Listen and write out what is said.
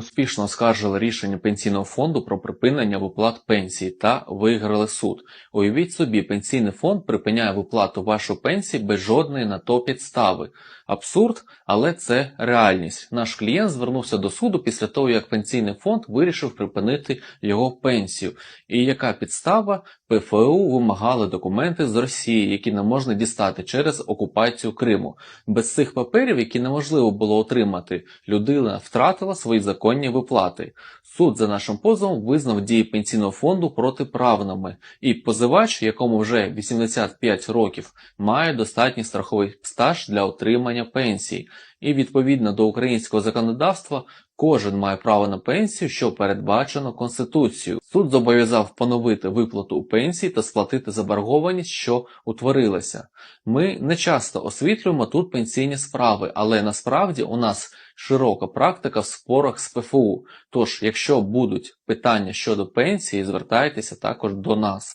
успішно оскаржили рішення пенсійного фонду про припинення виплат пенсії та виграли суд. Уявіть собі, пенсійний фонд припиняє виплату вашої пенсії без жодної на то підстави. Абсурд, але це реальність. Наш клієнт звернувся до суду після того, як пенсійний фонд вирішив припинити його пенсію. І яка підстава? ПФУ вимагали документи з Росії, які не можна дістати через окупацію Криму. Без цих паперів, які неможливо було отримати, людина втратила свої законні виплати. Суд за нашим позовом визнав дії пенсійного фонду протиправними, і позивач, якому вже 85 років, має достатній страховий стаж для отримання пенсії. І відповідно до українського законодавства кожен має право на пенсію, що передбачено Конституцією. Суд зобов'язав поновити виплату у пенсії та сплатити заборгованість, що утворилася. Ми не часто освітлюємо тут пенсійні справи, але насправді у нас широка практика в спорах з ПФУ. Тож, якщо будуть питання щодо пенсії, звертайтеся також до нас.